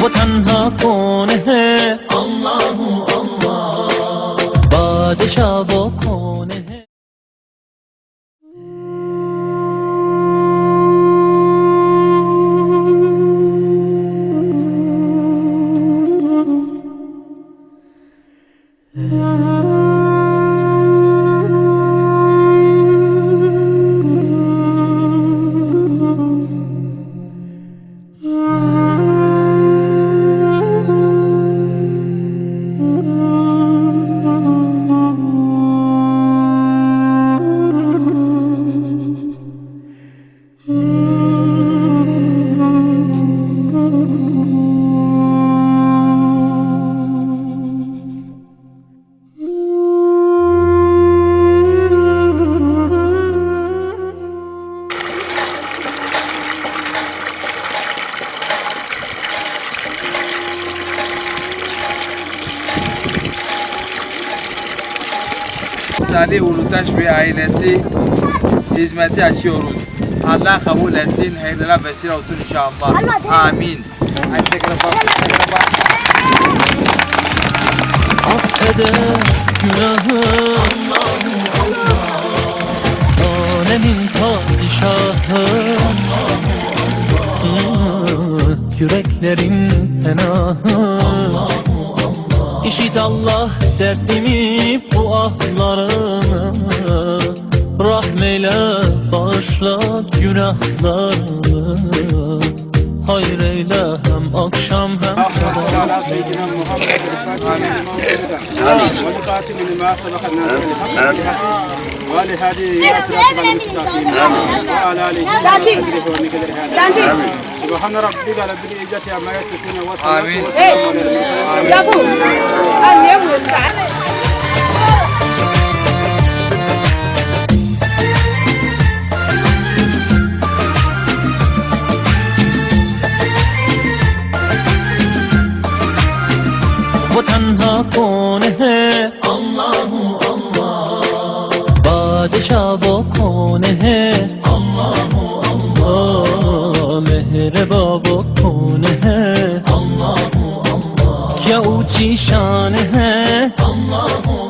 वो तन्हा कौन है अल्लाह अल्लाह बादशाह वो कौन Salih Ulutaş ve ailesi hizmeti açıyoruz. Allah kabul etsin, hayırlara vesile olsun inşallah. Amin. Affeder günahı Allahu Allah Alemin padişahı Hmm, Yüreklerin penahı İşit Allah derdimi bu ahlarımı Rahmeyle bağışla günahlarımı Hayır eyle hem akşam على سيدنا محمد الفاتح والقاتل لما سبق الناس بالحق ولهذه صراط المستقيم وعلى اله وقدره ومقدره هذا سبحان ربك رب العزة عما يصفون. وسلام على المرسلين تنها کونه الله. الله بادشا با کنه الله. الله مهر بابا کنه الله. الله کیا شان ہے شانه. الله